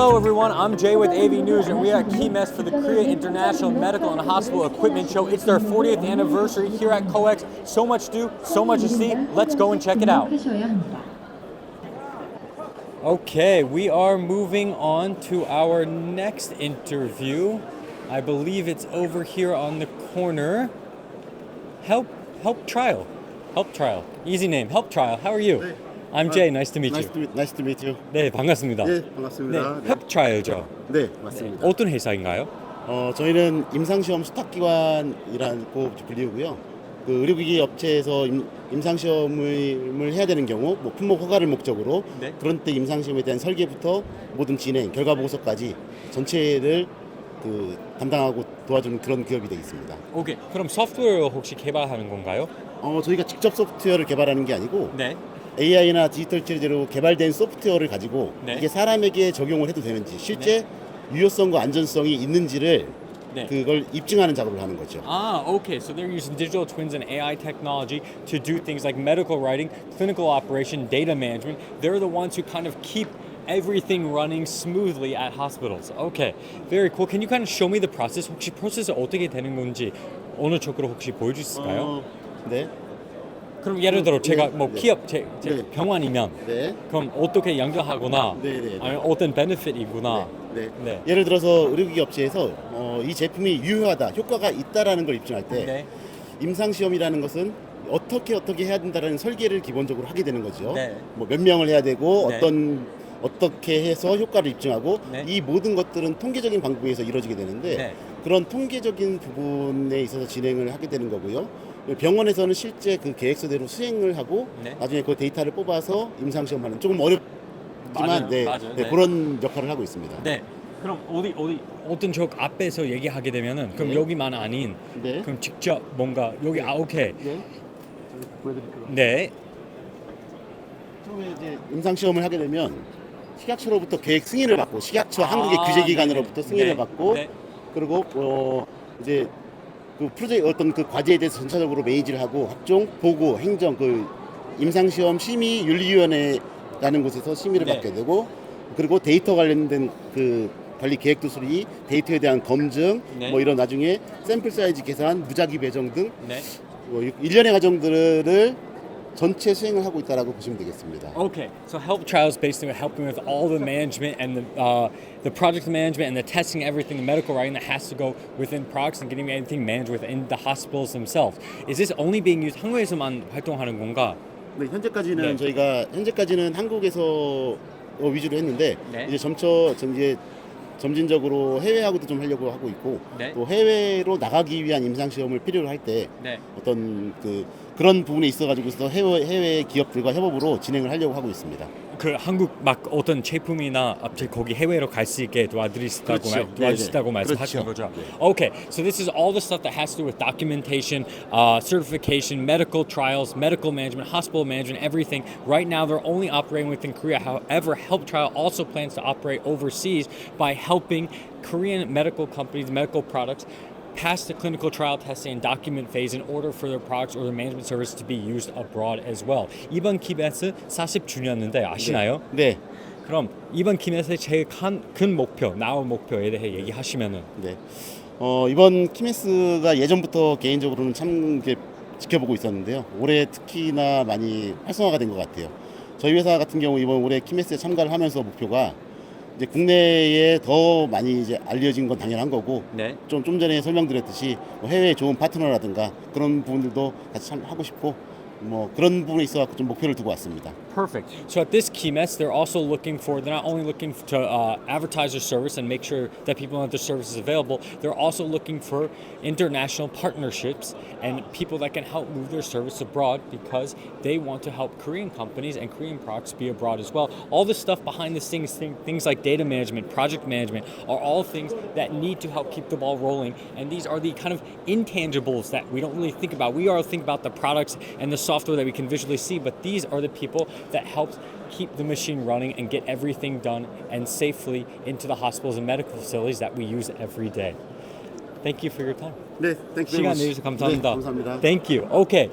Hello, everyone. I'm Jay with AV News, and we are at KeyMess for the Korea International Medical and Hospital Equipment Show. It's their 40th anniversary here at COEX. So much to do, so much to see. Let's go and check it out. Okay, we are moving on to our next interview. I believe it's over here on the corner. Help, help trial, help trial. Easy name, help trial. How are you? 네. I'm Jay. Nice to meet Nice you. to meet, nice to meet you. 네, 반갑습니다. 네, 네, 반갑습니다. 네, help trial죠. 네, 맞습니다. 어떤 회사인가요? 어, 저희는 임상시험 수탁기관이라고 불리우고요. 그 의료기기 업체에서 임, 임상시험을 해야 되는 경우, 뭐 품목 허가를 목적으로 네. 그런 때 임상시험에 대한 설계부터 모든 진행, 결과 보고서까지 전체를 그 담당하고 도와주는 그런 기업이 되겠습니다. 오케이. 그럼 소프트웨어 혹시 개발하는 건가요? 어, 저희가 직접 소프트웨어를 개발하는 게 아니고 네. AI나 디지털 체제로 개발된 소프트웨어를 가지고 네. 이게 사람에게 적용을 해도 되는지 실제 유효성과 안전성이 있는지를 네. 그걸 입증하는 작업을 하는 거죠. Ah, okay. So they're using digital twins and AI technology to do things like medical writing, clinical operation, data management. They're the ones who kind of keep everything running smoothly at hospitals. Okay, very cool. Can you kind of show me the process? 혹시 프로세스 어떻게 되는 건지 어느 쪽으로 혹시 보여줄 수 있을까요? 어, 네, 그럼 예를 들어 제가 네, 뭐 네. 기업 제, 제 네. 병원이면 네, 그럼 어떻게 연결하거나 네, 네, 네. 아니면 어떤 베네핏이구나. 네. 네. 예를 들어서 의료기기 업체에서 어, 이 제품이 유효하다, 효과가 있다라는 걸 입증할 때 네. 임상 시험이라는 것은 어떻게 어떻게 해야 된다라는 설계를 기본적으로 하게 되는 거죠. 네. 뭐 몇 명을 해야 되고 네. 어떤 어떻게 해서 효과를 입증하고 네. 이 모든 것들은 통계적인 방법에 의해서 이루어지게 되는데 네. 그런 통계적인 부분에 있어서 진행을 하게 되는 거고요. 병원에서는 실제 그 계획서대로 수행을 하고 네. 나중에 그 데이터를 뽑아서 임상 시험하는 조금 어렵지만. 네, 맞아요. 네, 네. 그런 역할을 하고 있습니다. 네. 그럼 어디 어디 어떤 쪽 앞에서 얘기하게 되면은 그럼 네. 여기만 아닌 네. 그럼 직접 뭔가 여기 아 오케이 네. 보여드릴게요. 네 처음에 이제 임상 시험을 하게 되면 식약처로부터 계획 승인을 받고 식약처 한국의 아, 규제 기관으로부터 네네. 승인을 네. 받고 네. 그리고 어 이제 그 프로젝트 어떤 그 과제에 대해서 전체적으로 매니지를 하고 각종 보고 행정 그 임상시험 심의 윤리위원회라는 곳에서 심의를 네. 받게 되고 그리고 데이터 관련된 그 관리 계획도 수리, 데이터에 대한 검증, 네. 뭐 이런 나중에 샘플 사이즈 계산, 무작위 배정 등 네. 뭐 일련의 과정들을 전체 수행을 하고 있다라고 보시면 되겠습니다. Okay, so help trials basically helping with all the management and the uh, the project management and the testing, everything, the medical writing that has to go within products and getting everything managed within the hospitals themselves. Is this only being used 한국에서만 활동하는 건가? 네, 현재까지는 네. 저희가 현재까지는 한국에서 어, 위주로 했는데 네. 이제 점차 점 이제 점진적으로 해외하고도 좀 하려고 하고 있고 네. 또 해외로 나가기 위한 임상 시험을 필요로 할 때 네. 어떤 그 그런 부분에 있어 가지고서 해외 해외 기업들과 협업으로 진행을 하려고 하고 있습니다. 그 한국 막 어떤 제품이나 업체 거기 해외로 갈 수 있게 도와드리시다고 그렇죠. 말, 도와주시다고 네네. 말씀하시는 그렇죠. 거죠. 네. Okay, so this is all the stuff that has to do with documentation, uh, certification, medical trials, medical management, hospital management, everything. Right now, they're only operating within Korea. However, Help Trial also plans to operate overseas by helping Korean medical companies, medical products. Pass the clinical trial testing and document phase in order for their products or their management service to be used abroad as well. 이번 키베스 40주년인데 아시나요? 네. 그럼 이번 키메스의 제일 큰, 큰 목표, 나올 목표에 대해 얘기하시면은 네. 어, 이번 키메스가 예전부터 개인적으로는 참 이렇게 지켜보고 있었는데요. 올해 특히나 많이 활성화가 된 것 같아요. 저희 회사 같은 경우 이번 올해 키메스에 참가를 하면서 목표가 이제 국내에 더 많이 이제 알려진 건 당연한 거고 네. 좀, 좀 전에 설명드렸듯이 뭐 해외 좋은 파트너라든가 그런 부분들도 같이 참 하고 싶고 뭐 그런 부분에 있어 좀 목표를 두고 왔습니다. Perfect. So at this KeyMess, they're also looking for, they're not only looking to uh, advertise their service and make sure that people know that their service is available, they're also looking for international partnerships and people that can help move their service abroad because they want to help Korean companies and Korean products be abroad as well. All the stuff behind the scenes, things like data management, project management, are all things that need to help keep the ball rolling. And these are the kind of intangibles that we don't really think about. We all think about the products and the software that we can visually see, but these are the people that help keep the machine running and get everything done and safely into the hospitals and medical facilities that we use every day. Thank you for your time. 네, 땡큐 시간 내주셔서 감사합니다. 네, 감사합니다. Thank you. Okay.